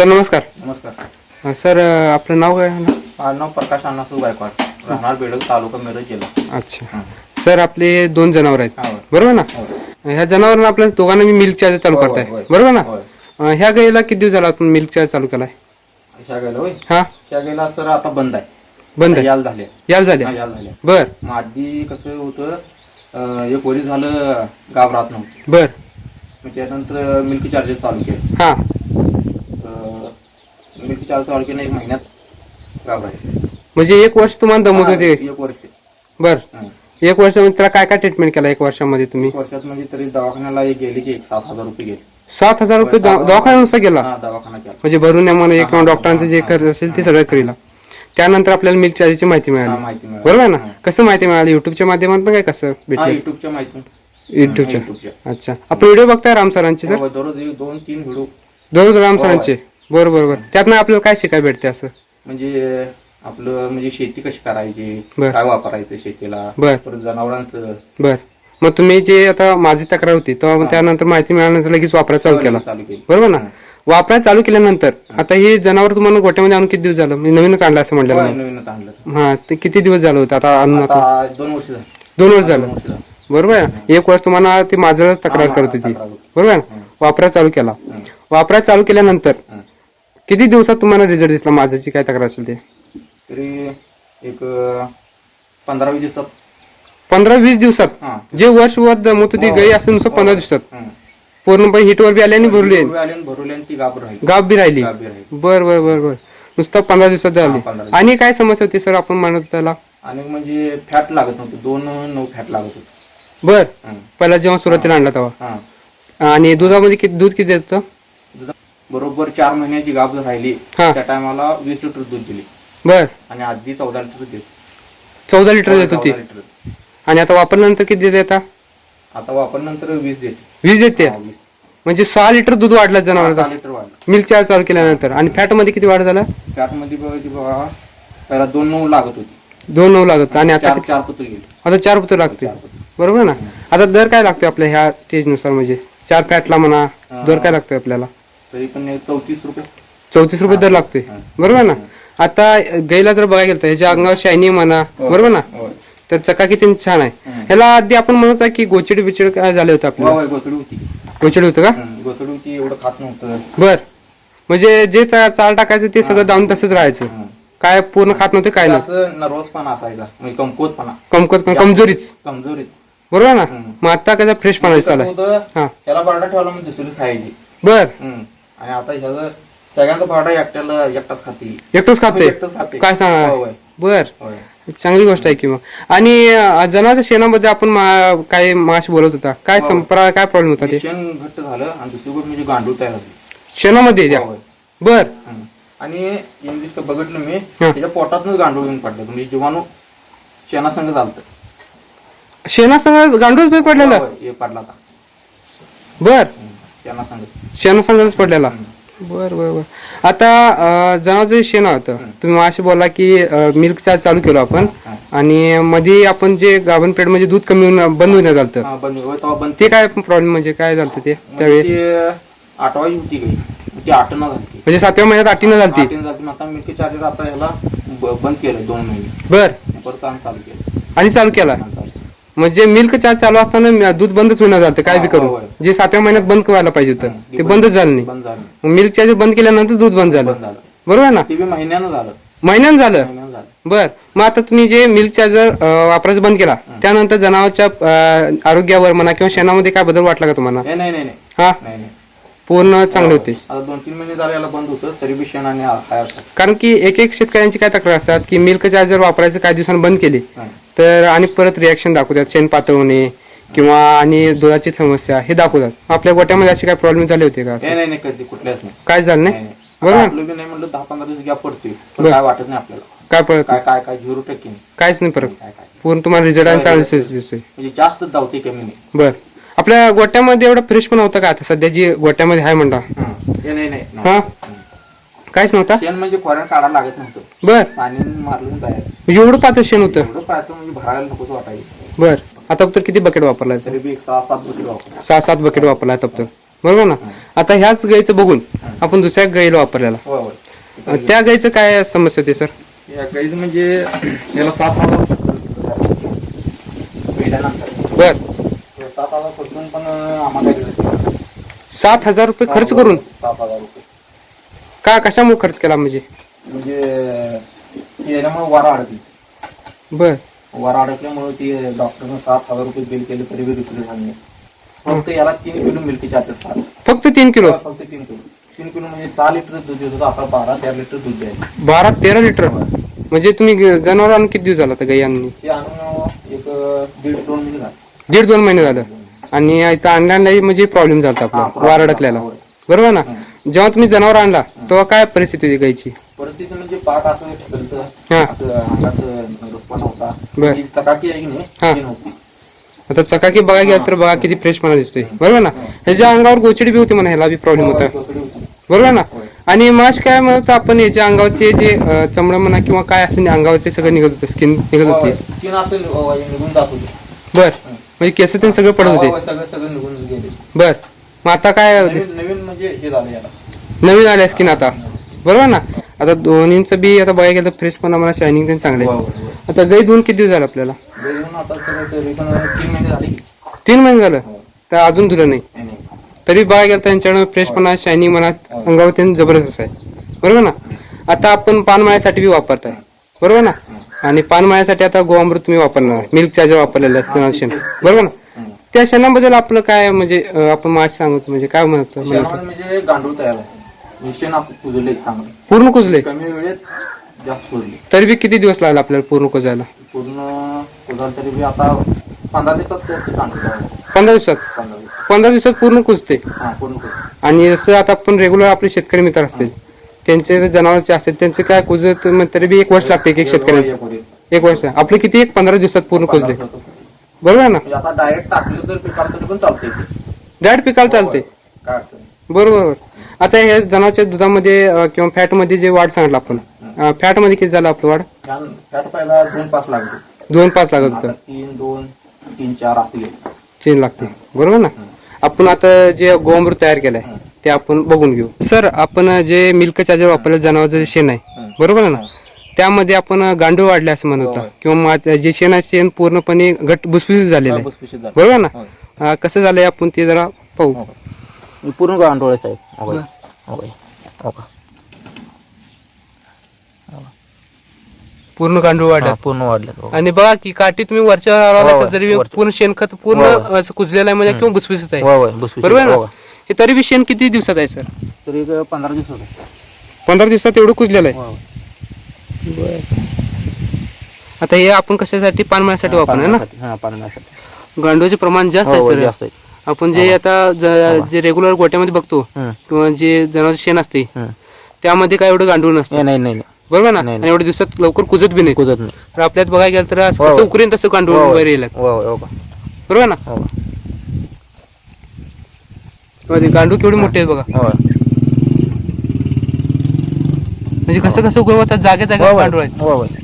Sir नमस्कार. नमस्कार. अ, sir अ, आपलं नाव काय आहे? ना माझं नाव प्रकाश अण्णासू गायकवाड राहणार बेडक तालुका मिरज जिल्हा. अच्छा. सर आपले दोन जनावर आहेत. हा, होय. बरोबर ना? होय. ह्या जनावरांना आपल्या दोघांना मी मिल्क चार्ज चालू होय, करताय. होय, होय. बरोबर ना? होय. अ, ह्या गाईला किती दिवस झाला आपण मिल्क चार्ज चालू केलाय? ह्या गेला होय? हा. ह्या गेला सर आता बंद आहे. बंद आहे. याल झाले. याल हा, झाले. बर. मग आधी कसं होतं अं, एक वरी झालं गाव राहत नव्हती. बर. मग त्यानंतर मिल्की चार्जेस चालू केले. हा. चालू केलं एक महिन्यात म्हणजे एक वर्ष तुम्हाला दमवत होते? एक वर्ष. बर. हं. एक वर्षामध्ये त्याला काय काय ट्रीटमेंट केला एक वर्षामध्ये तुम्ही? एक वर्षात म्हणजे तरी दवाखान्याला एक गेली की एक सात हजार रुपये गेले. सात हजार रुपये दवा- दवाखान्यानुसार गेला? हा दवाखाना केला. म्हणजे भरून म्हणा एक हा, डॉक्टरांचं जे हा, खर्च असेल ते सगळं करीला. त्यानंतर आपल्याला मिल्क चार्जची माहिती हा, मिळाली माहिती मिळाली. बरोबर आहे ना? हा. कसं माहिती मिळाली? युट्यूबच्या माध्यमातून काय कसं हा भेटलं? युट्यूबच्या माहिती युट्यूबच्या युट्यूबच्या अच्छा. आपण व्हिडिओ बघताय राम सरांचे सर हो, दररोज एक दोन तीन व्हिडिओ दररोज राम. सरांचे? बरोबर बरोबर त्यातनं आपल्याला काय शिकायला भेटते असं? म्हणजे आपलं म्हणजे शेती कशी करायची? बर. काय वापरायचं शेतीला? बर. परत जनावरांचं? बर. मग तुम्ही जे आता माझी तक्रार होती तेव्हा त्यानंतर माहिती मिळाल्यानंतर लगेच वापरायला चालू केला. चालू केली. बरोबर ना? वापरायला चालू केल्यानंतर आता हे जनावर तुम्हाला गोट्यामध्ये आणून किती दिवस झालं? मी नवीनच आणलं असं म्हटलं होय, नवीनच आणलं. हा ते किती दिवस झालं होतं? आता आणून आता आता दोन वर्ष झाली. दोन वर्ष दोन झालं. वर्ष झाली. बरोबर आहे एक वर्ष तुम्हाला ती माझं तक्रार हा, करत होती. बरोबर आहे? वापरायला चालू केला. हं. वापरायला चालू केल्यानंतर हं. किती दिवसात तुम्हाला रिझल्ट दिसला? माझ्याची काय तक्रार असेल ते? तरी एक पंधरा वीस दिवसात. पंधरा वीस दिवसात? हा. जे वर्ष वर दमवत होती हो. गाई असं नुसतं पंधरा दिवसात. हं. पूर्णपणे हिटवर बी आली आणि भरली. आली आणि भरवली आणि ती गाबर राहिली. गाव बी राहिली. बर बर बर बर. नुसतं पंधरा दिवसात हा, दिवसात. आणि काय समस्या होती सर आपण म्हणत होतो त्याला? आणि म्हणजे फॅट लागत नव्हतं. दोन नऊ फॅट लागत होत. बर. पहिला जेव्हा सुरुवातीला आणला तेव्हा. हा. आणि दुधामध्ये किती दूध किती देतं दुधा- बरोबर चार महिन्याची गाब राहिली हा. त्या टायमाला वीस लिटर दूध दिली. बर. आणि आधी चौदा लिटर देत चौदा लिटर देत होती. लिटर. आणि आता वापरल्यानंतर किती देते आता? आता वापरल्यानंतर वीस देते. वीस देते? हा, वीस. म्हणजे सहा लिटर दूध वाढलं जनावरचा? सहा लिटर वाढलं. मिल्क चार्ज चालू केल्यानंतर. आणि फॅटमध्ये किती वाढ झाला? फॅटमध्ये बघा पहिला दोन नऊ लागत होती. दोन नऊ लागत आणि आता चार चार पुत्र गेली. आता चार पुत्र लागते चार पुत्र बरोबर ना? आता दर काय लागतोय आपल्या ह्या स्टेजनुसार? म्हणजे चार फॅटला म्हणा दर काय लागतोय आपल्याला? तरी पण चौतीस रुपये. चौतीस रुपये दर लागतोय. बरोबर ना? आता गाईला जर बघायला गेलं तर ह्याच्या अंगावर शायनी म्हणा. बरोबर ना? तर चका किती छान आहे. ह्याला आधी आपण म्हणत की गोचिड बिचिड काय झाले होते आपल्याला? होय गोचडी होती. गोचिड होतं का? गोचडी होती एवढं खात नव्हतं. बर. म्हणजे जे चाल टाकायचं ते सगळं दावून तसंच राहायचं. काय पूर्ण खात नव्हते काय नर्वसपणा असायचा म्हणजे कमकुवतपणा. कमकत कमजोरीच. कमजोरीच. बरोबर ना. मग आता कसं चालू होतं हा. त्याला बरडा ठेवला म्हणजे दुसरी खायची बर. आणि आता ह्याचं सगळ्यांचा भाडा एकट्याला एकटाच खाते. एकटंच खाते? एकटंच खाते. काय सांगा? होय, बर. होय. चांगली गोष्ट आहे की मग. आणि अं, जनावरच्या शेणामध्ये आपण मा- काय माश बोलत होता. काय संप्रा काय प्रॉब्लेम होता ते? शेण घट्ट झालं आणि दुसरी गोष्ट म्हणजे गांडूळ तयार झाली. शेणामध्ये द्या. होय. बर. हं. आणि इंग्लिश बघितलं मी त्याच्या पोटातूनच गांडूळ येऊन पडलं. म्हणजे जीवाणू शेणासंग चालतं शेणासंग गांडूच पे पडलेला? होय, हे पडला बर. हं. शेणासंग शेणासंगच पडलेला? बर बर बर. आता जनावरचं जे शेण होतं तुम्ही माशी बोला की मिल्क चार्ज चालू केलो आपण. आणि मध्ये आपण जे गाभण पेड म्हणजे दूध कमी होऊन बंद होण्यात झालं हा, बंद होय, तेव्हा बंद ते काय प्रॉब्लेम म्हणजे काय झालं ते? म्हणजे त्यावेळी? ते होती ती झाली म्हणजे सातव्या महिन्यात झालती. आठीनं झाली मग आता मिल्की चार्जर आता ह्याला ब- बंद केलं दोन महिने. बर. परत आम्ही चालू केलं. आणि चालू केला? आम्ही चालू केलं. म्हणजे मिल्क चार्ज चालू असताना म- दूध बंदच होणार जातं काय बी करू. जे सातव्या महिन्यात बंद व्हायला पाहिजे होतं ते बंदच झालं नाही. मिल्क चार्ज बंद केल्यानंतर दूध बंद झालं. बरोबर आहे ना? महिन्यानं झालं. महिन्यानं झालं. बर. मग आता तुम्ही जे मिल्क चार्जर वापरायचं बंद केला त्यानंतर जनावरच्या आरोग्यावर म्हणा किंवा शेणामध्ये काय बदल वाटला का तुम्हाला? नाही हा? पूर्ण चांगले होते. आता दोन तीन महिने झाले याला बंद होतं तरी बी हाय असतात कारण की एक एक शेतकऱ्यांची काय तक्रार असतात की मिल्क चार्जर वापरायचं काही दिवसांनी बंद केले. तर आणि परत रिॲक्शन दाखवतात शेण पातळ होणे किंवा आणि दुधाची समस्या हे दाखवतात. आपल्या गोट्यामध्ये असे काय प्रॉब्लेम झाले होते का? नाही नाही नाही कधी कुठल्याच नाही. काय झालं नाही? बरोबर. आता आपलं बी नाही म्हणलं दहा पंधरा दिवस गॅप पडतोय. पण बरं. काय वाटत नाही आपल्याला. काय पडत काय काय काय झिरो टक्के नाही. काहीच नाही फरक काय काय. पूर्ण तुम्हाला रिझल्ट आणि चांगला दिसतोय. म्हणजे जास्त धावते कमी नाही. बर. आपल्या गोट्यामध्ये एवढं फ्रेश पण होतं का आता? सध्या जी गोट्यामध्ये आहे म्हणता हं. नाही नाही हा. काहीच नव्हता? शेण म्हणजे खोऱ्यानं काढायला लागत नव्हतं. बर. पाणी मारलं जायचं म्हणजे एवढं पातळ शेण होतं. एवढं पाहतो म्हणजे भरायला नकोच वाटायचं. बर. आता तर किती बकेट वापरलाय तरी बी एक सहा सात बकेट वापर सहा सात बकेट वापरलाय आता तर. बरोबर ना? आता ह्याच गाईचं बघून आपण दुसऱ्या गाईला वापरलेला. होय होय. अं, त्या गाईचं काय समस्या होती सर? या गाईचं म्हणजे याला सात हजार रुपये खर्च करावा. पहिल्यानंतर बर. सात हजार खर्चून पण आम्हाला दिलं? सात हजार रुपये खर्च करून? सात हजार रुपये. का कशामुळे खर्च केला म्हणजे? म्हणजे ती याच्यामुळे वारा अडकली. बर. वारा अडकल्यामुळे ती डॉक्टरनं सात हजार रुपये बिल केले तरी बी रिप्लेस झाली नाही. फक्त याला तीन किलो मिल्की चार्जर सात फक्त तीन किलो? फक्त तीन किलो. तीन किलो म्हणजे सहा लिटर दूध देत होतं आता बारा तेरा लिटर दूध द्यायला बारा तेरा लिटर म्हणजे तुम्ही ग- जनावर आणून किती दिवस झाला गाई आणून? ते आणून एक दीड दोन महिने झाले. दीड दोन महिने झालं. आणि इथं आणल्याला म्हणजे प्रॉब्लेम झाला आपला वार अडकलेला. होय. बरोबर ना? जेव्हा तुम्ही जनावर आणला तेव्हा काय परिस्थिती होती परिस्थिती म्हणजे पाक असं आता चकाकी बघा गेला तर बघा किती फ्रेशपणा दिसतोय. बरोबर ना? ह्याच्या अंगावर गोचडी बी होती म्हणा ह्याला बी प्रॉब्लेम होता. बरोबर ना. आणि माश काय म्हणत आपण याच्या अंगावरचे जे चमडं म्हणा किंवा काय असं अंगावरचे सगळं निघत होतं स्किन निघत होते. बर. म्हणजे केस ते सगळं पडत होते. होय, सगळं सगळं निघून गेले. बर. मग आता काय नवीन नवीन म्हणजे हे झालं याला. नवीन आले स्किन आता. बरोबर ना? आता दोन्हींचं बी आता बघायला गेलं फ्रेश पण आम्हाला शायनिंग पण चांगलं. आता गाई दोन किती दिवस झाले आपल्याला? घेऊन आता सगळं तरी पण तीन महिने झाले. की. तीन महिने झालं? होय. तर अजून धुलं नाही. नाही, नाही. तरी बघायला गेलं त्यांच्याकडे फ्रेशपणा शायनिंग म्हणा अंगावर त्यांनी जबरदस्त आहे. बरोबर ना? आता आपण पानमाळ्यासाठी बी वापरताय. बरोबर ना? आणि पानमाळ्यासाठी आता गोअमृत तुम्ही वापरणार. मिल्क चार्जर वापरलेलं असतं शेण बरोबर ना. त्या शेणाबद्दल आपलं काय म्हणजे अं, आपण माझ सांगतो म्हणजे काय म्हणतो? म्हणजे गांडूळ तयार आहे शेण असं कुजले चांगलं. पूर्ण कुजले? कमी वेळेत जास्त कुजले. तरी बी किती दिवस लागला आपल्याला पूर्ण कुजायला? पूर्ण कुजाल तरी बी आता पंधरा दिवसात ते ते गांडूळ तयार आहे. पंधरा दिवसात? पंधरा दिवसात. पंधरा दिवसात पूर्ण कुजते? हा पूर्ण कुजले आणि जसं आता आपण रेग्युलर आपले शेतकरी मित्र असतील त्यांचे जनावरचे असतील त्यांचे काय कुजत तरी बी एक वर्ष लागते एक एक शेतकऱ्यांचं एक वर्ष. आपले किती? एक पंधरा दिवसात पूर्ण कुजले. बरोबर ना? म्हणजे आता डायरेक्ट टाकलं तर पिकाला तरी पण चालते डायरेक्ट पिकाला. बरोबर. आता हे जनावरच्या दुधामध्ये किंवा फॅटमध्ये जे वाढ सांगितलं आपण फॅटमध्ये किती झालं आपलं वाढ? छान फॅट पहिला दोन पाच लागले. दोन पाच लागत होतं. तीन दोन तीन चार असे. गेले चेन लागते बरोबर ना? आपण आता जे गोअमृत तयार केलंय ते आपण बघून घेऊ सर आपण जे मिल्क चार्जर वापरलं जनावरचं शेण आहे बरोबर ना त्यामध्ये आपण गांडूळ वाढले असं म्हणत होता होय. किंवा जे शेण आहे शेण पूर्णपणे घट भुसभुशीत झालेलं आहे भुसभुशीत झालं. बरोबर ना कसं झालंय आपण ते जरा पाहू हो. पूर्ण गांडोळे साहेब हो. हो. हो का? पूर्ण गांडूळ वाढला हा, पूर्ण वाढले हो. आणि बघा की काठी तुम्ही वरच्या होय, होय, वरच्या. पूर्ण शेणखत पूर्ण होय, होय. असं कुजलेलं आहे म्हणजे किंवा भुसभुशीत आहे. बरोबर हो. ना हे तरी बी शेण किती दिवसात आहे सर? तरी एक पंधरा दिवस होते पंधरा दिवसात एवढं कुजलेलं आहे? हो. आता हे आपण कशासाठी पानमळ्यासाठी वापरणार ना. हा पाण्यासाठी गांडूळचे प्रमाण जास्त हो, आहे हो, सर. जास्त आहे. आपण जे आता ज- जे रेग्युलर गोट्यामध्ये बघतो हं, किंवा जे जनावर शेण असते हं. त्यामध्ये काय एवढं गांडूळ नसतं. नाही नाही नाही. बरोबर ना? नाही, आणि एवढ्या दिवसात लवकर कुजत बी नाही. कुदत नाही. तर आपल्यात बघायला गेलं तर असं हो, कसं हो. उकरीन तसं गांडूळ हो, हो. वगैरे येईल. हो, हो, हो? बरोबर ना? हो. ते गांडूळ केवढे मोठे आहेत बघा. म्हणजे कसं कसं होतात जागे जागे. गांडूळ आहेत.